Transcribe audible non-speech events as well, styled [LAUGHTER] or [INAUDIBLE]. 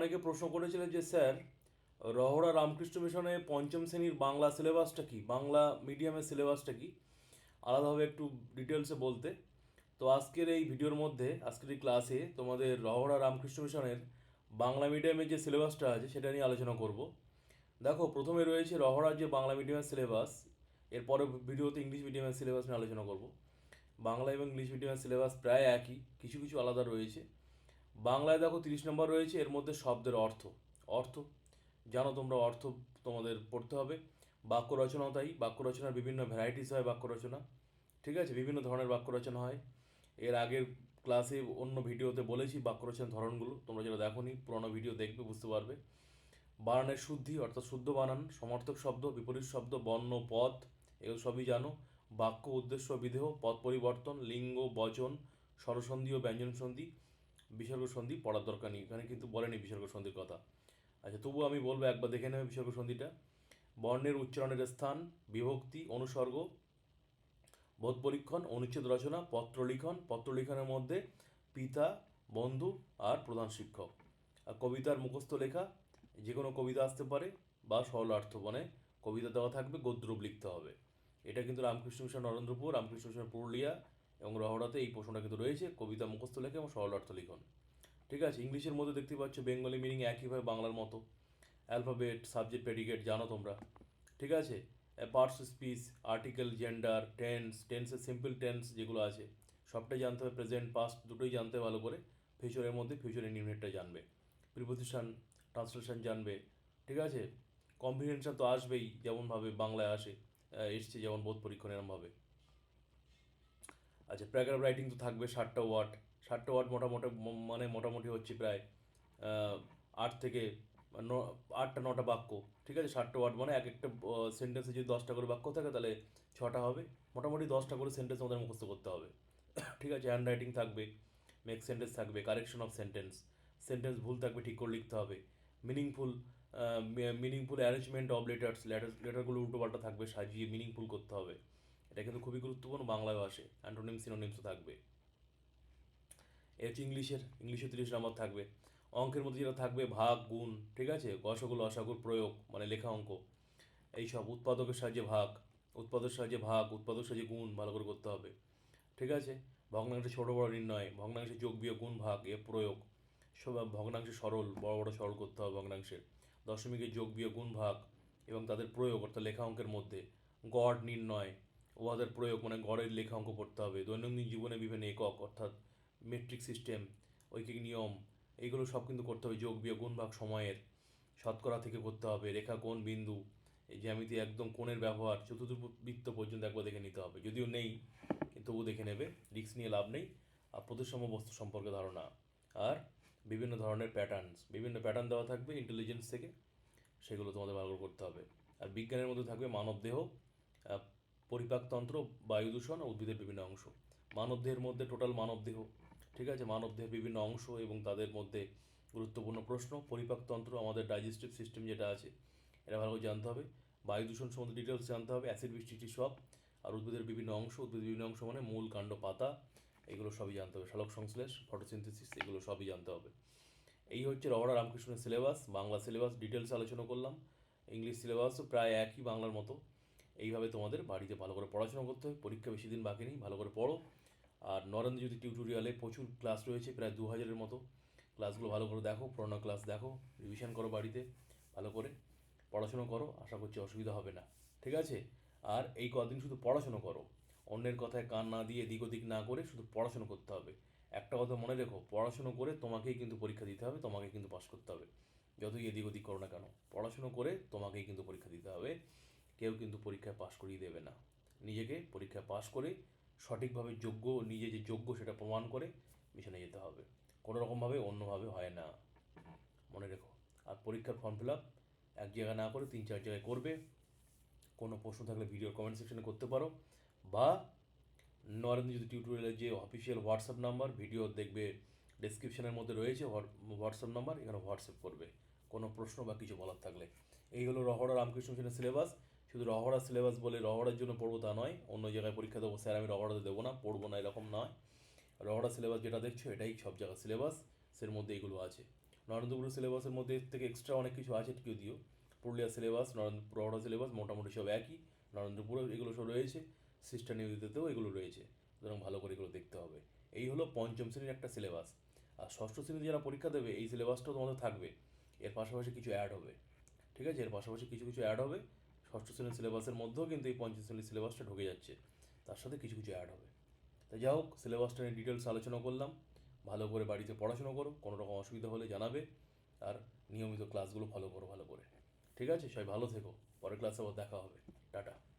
অনেকে প্রশ্ন করেছিলেন যে, স্যার, রহড়া রামকৃষ্ণ মিশনে পঞ্চম শ্রেণির বাংলা সিলেবাসটা কি? বাংলা মিডিয়ামের সিলেবাসটা কি? আলাদাভাবে একটু ডিটেলসে বলতে। তো আজকের এই ভিডিওর মধ্যে, আজকের এই ক্লাসে তোমাদের রহড়া রামকৃষ্ণ মিশনের বাংলা মিডিয়ামের যে সিলেবাসটা আছে, সেটা নিয়ে আলোচনা করব। দেখো, প্রথমে রয়েছে রহড়ার যে বাংলা মিডিয়ামের সিলেবাস, এরপরে ভিডিওতে ইংলিশ মিডিয়ামের সিলেবাস নিয়ে আলোচনা করব। বাংলা এবং ইংলিশ মিডিয়ামের সিলেবাস প্রায় একই, কিছু কিছু আলাদা রয়েছে। বাংলায় দেখো তিরিশ নম্বর রয়েছে, এর মধ্যে শব্দের অর্থ। অর্থ, জানো তোমরা অর্থ তোমাদের পড়তে হবে। বাক্য রচনাও তাই, বাক্য রচনার বিভিন্ন ভ্যারাইটিস হয় বাক্য রচনা, ঠিক আছে? বিভিন্ন ধরনের বাক্য রচনা হয়। এর আগের ক্লাসে অন্য ভিডিওতে বলেছি বাক্য রচনার ধরনগুলো, তোমরা যেটা দেখো নি পুরোনো ভিডিও দেখবে, বুঝতে পারবে। বানানের শুদ্ধি, অর্থাৎ শুদ্ধ বানান, সমর্থক শব্দ, বিপরীত শব্দ, বর্ণ, পদ, এগুলো সবই জানো। বাক্য, উদ্দেশ্য, বিধেয়, পদ পরিবর্তন, লিঙ্গ, বচন, স্বরসন্ধি ও ব্যঞ্জন সন্ধি বিসর্গ সন্ধি পড়ার দরকার নেই। এখানে কিন্তু বলেনি বিসর্গ সন্ধির কথা। আচ্ছা তবুও আমি বলব, একবার দেখে নেবে বিসর্গ সন্ধিটা। বর্ণের উচ্চারণের স্থান, বিভক্তি, অনুসর্গ, বোধ পরীক্ষণ, অনুচ্ছেদ রচনা পত্রলিখন পত্রলিখনের মধ্যে পিতা, বন্ধু আর প্রধান শিক্ষক। আর কবিতার মুখস্থ লেখা, যে কোনো কবিতা আসতে পারে বা সরলার্থ মানে কবিতা দেওয়া থাকবে গদ্রূপ লিখতে হবে। এটা কিন্তু রামকৃষ্ণ মিশন, নরেন্দ্রপুর, রামকৃষ্ণ মিশন, পুরুলিয়া এবং রহড়াতে এই প্রশ্নটা কিন্তু রয়েছে। কবিতা মুখস্থ লেখা এবং সরল অর্থ লিখন। ঠিক আছে, ইংলিশের মধ্যে দেখতে পাচ্ছ বেঙ্গলি মিনিং একইভাবে বাংলার মতো। অ্যালফাবেট সাবজেক্ট প্রেডিকেট জানো তোমরা। ঠিক আছে? Parts speech article gender tense টেন্সের সিম্পল টেন্স যেগুলো আছে, সবটাই জানতে হবে প্রেজেন্ট পাস্ট দুটোই জানতে ভালো করে। ফিউচারের মধ্যে ফিউচারের ইউনিটটা জানবে। প্রিপোজিশন ট্রান্সলেশন জানবে। ঠিক আছে? কম্প্রিহেনশন তো আসবেই, যেমনভাবে বাংলায় আসে এসছে যেমন বোধ পরীক্ষণ এরমভাবে। আচ্ছা প্যারাগ্রাফ রাইটিং তো থাকবে ষাটটা ওয়ার্ড ষাটটা ওয়ার্ড মোটামুটি মানে মোটামুটি হচ্ছে প্রায় আট থেকে ন, আটটা নটা বাক্য, ঠিক আছে? ষাটটা ওয়ার্ড মানে এক একটা সেন্টেন্সে যদি দশটা করে বাক্য থাকে, তাহলে ছটা হবে। মোটামুটি দশটা করে সেন্টেন্স আমাদের মুখস্থ করতে হবে। [COUGHS] ঠিক আছে? হ্যান্ড রাইটিং থাকবে মেক সেন্টেন্স থাকবে কারেকশন অফ সেন্টেন্স সেন্টেন্স ভুল থাকবে, ঠিক করে লিখতে হবে। Meaningful meaningful arrangement of letters letter লেটারগুলো উল্টোপাল্টা থাকবে, সাজিয়ে মিনিংফুল করতে হবে। এটা কিন্তু খুবই গুরুত্বপূর্ণ বাংলায় আসে। অ্যান্টোনিম সিনোনিমসও থাকবে। এ হচ্ছে ইংলিশের ইংলিশে তিরিশ নম্বর থাকবে। অঙ্কের মধ্যে যেটা থাকবে, ভাগ, গুণ, ঠিক আছে? গসগুলো অসাগুর প্রয়োগ মানে লেখা অঙ্ক। এইসব, উৎপাদকের সাহায্যে ভাগ উৎপাদকের সাহায্যে ভাগ উৎপাদকের সাহায্যে গুণ, ভালো করে করতে হবে। ঠিক আছে? ভগ্নাংশে ছোটো বড় নির্ণয়, ভগ্নাংশে যোগ বিয়োগ, গুণ ভাগ, এ প্রয়োগ। সব, ভগ্নাংশে সরল, বড় বড় সরল করতে হবে ভগ্নাংশের দশমিকের যোগ বিয়োগ, গুণ ভাগ এবং তাদের প্রয়োগ, অর্থাৎ লেখা অঙ্কের মধ্যে। গড়, নির্ণয় উহাদের প্রয়োগ মানে গড়ের লেখা অঙ্ক পড়তে হবে, দৈনন্দিন জীবনে বিভিন্ন একক, অর্থাৎ মেট্রিক সিস্টেম, ঐকিক নিয়ম, এইগুলো সব কিন্তু করতে হবে, যোগ, বিয়োগ, গুণ, ভাগ, সময়ের শতকরা থেকে করতে হবে, রেখা, কোণ, বিন্দু, এই জ্যামিতি একদম কোণের ব্যবহার চতুর্বৃত্ত পর্যন্ত একবার দেখে নিতে হবে, যদিও নেই তবু দেখে নেবে, রিস্ক নিয়ে লাভ নেই, আর প্রতিসম বস্তু সম্পর্কে ধারণা, আর বিভিন্ন ধরনের প্যাটার্নস বিভিন্ন প্যাটার্ন দেওয়া থাকবে ইন্টেলিজেন্স থেকে, সেগুলো তোমাদের ভালো করে করতে হবে, আর বিজ্ঞানের মধ্যে থাকবে মানবদেহ পরিপাকতন্ত্র, বায়ু দূষণ ও উদ্ভিদের বিভিন্ন অংশ। মানবদেহের মধ্যে টোটাল মানবদেহ, ঠিক আছে? মানবদেহের বিভিন্ন অংশ এবং তাদের মধ্যে গুরুত্বপূর্ণ প্রশ্ন। পরিপাকতন্ত্র আমাদের ডাইজেস্টিভ সিস্টেম যেটা আছে, এটা ভালো করে জানতে হবে। বায়ু দূষণ সম্বন্ধে ডিটেলস জানতে হবে অ্যাসিড বৃষ্টি সব, আর উদ্ভিদের বিভিন্ন অংশ, উদ্ভিদের বিভিন্ন অংশ মানে মূল কাণ্ড পাতা, এগুলো সবই জানতে হবে। শালক সংশ্লেষ ফটোসিনথেসিস এগুলো সবই জানতে হবে। এই হচ্ছে রহড়া রামকৃষ্ণের সিলেবাস বাংলা সিলেবাস ডিটেলস আলোচনা করলাম। ইংলিশ সিলেবাসও প্রায় একই বাংলার মতো। এইভাবে তোমাদের বাড়িতে ভালো করে পড়াশোনা করতে হবে, পরীক্ষা বেশি দিন বাকি নেই, ভালো করে পড়ো। আর নরেন্দ্র জ্যোতি টিউটোরিয়ালে প্রচুর ক্লাস রয়েছে, প্রায় দু হাজারের মতো ক্লাসগুলো ভালো করে দেখো, পুরোনো ক্লাস দেখো রিভিশন করো বাড়িতে, ভালো করে পড়াশোনা করো, আশা করছি অসুবিধা হবে না। ঠিক আছে? আর এই কদিন শুধু পড়াশুনো করো, অন্যের কথায় কান না দিয়ে এদিক ওদিক না করে শুধু পড়াশুনো করতে হবে। একটা কথা মনে রেখো, পড়াশুনো করে তোমাকেই কিন্তু পরীক্ষা দিতে হবে তোমাকে কিন্তু পাস করতে হবে। যতই এদিক ওদিক করো না কেন, পড়াশুনো করে তোমাকেই কিন্তু পরীক্ষা দিতে হবে। কেউ কিন্তু পরীক্ষায় পাশ করিয়ে দেবে না। নিজেকে পরীক্ষায় পাশ করে সঠিকভাবে যোগ্য, নিজে যে যোগ্য সেটা প্রমাণ করে মিশনে যেতে হবে। কোনো রকমভাবে অন্যভাবে হয় না। মনে রেখো, আর পরীক্ষার ফর্ম ফিল আপ এক জায়গায় না করে তিন চার জায়গায় করবে। কোনো প্রশ্ন থাকলে ভিডিওর কমেন্ট সেকশনে করতে পারো। বা নরেন্দ্র জ্যোতি টিউটোরিয়ালের যে অফিসিয়াল হোয়াটসঅ্যাপ নাম্বার ভিডিও দেখবে ডেসক্রিপশনের মধ্যে রয়েছে হোয়াটসঅ্যাপ নাম্বার এখানে হোয়াটসঅ্যাপ করবে। কোনো প্রশ্ন বা কিছু বলার থাকলে। এই হলো রহড়া রামকৃষ্ণ মিশনের সিলেবাস শুধু রহড়া সিলেবাস বলে রহড়ার জন্য পড়ব তা নয়, অন্য জায়গায় পরীক্ষা দেবো, স্যার আমি রহড়াতে দেবো না, পড়ব না এরকম নয়। রহড়া সিলেবাস যেটা দেখছ, এটাই সব জায়গার সিলেবাস এর মধ্যে এগুলো আছে। নরেন্দ্রপুরের সিলেবাসের মধ্যে থেকে এক্সট্রা অনেক কিছু আছে যদিও। পুরুলিয়ার সিলেবাস নরেন্দ্র হাওড়া সিলেবাস মোটামুটি সব একই নরেন্দ্রপুরে এগুলো সব রয়েছে সিস্টার নিউজেতেও এগুলো রয়েছে। সুতরাং ভালো করে এগুলো দেখতে হবে। এই হলো পঞ্চম শ্রেণির একটা সিলেবাস আর ষষ্ঠ শ্রেণীতে যারা পরীক্ষা দেবে, এই সিলেবাসটাও তোমাদের থাকবে। এর পাশাপাশি কিছু অ্যাড হবে। ঠিক আছে? এর পাশাপাশি কিছু কিছু অ্যাড হবে। ষষ্ঠ শ্রেণির সিলেবাসের মধ্যেও কিন্তু এই পঞ্চম শ্রেণির সিলেবাসটা ঢুকে যাচ্ছে। তার সাথে কিছু কিছু অ্যাড হবে। তাই যাই হোক, সিলেবাসটা নিয়ে ডিটেলস আলোচনা করলাম। ভালো করে বাড়িতে পড়াশোনা করো, কোনো রকম অসুবিধা হলে জানাবে। আর নিয়মিত ক্লাসগুলো ফলো করো ভালো করে। ঠিক আছে? সবাই ভালো থেকো। পরের ক্লাসে আবার দেখা হবে। টাটা।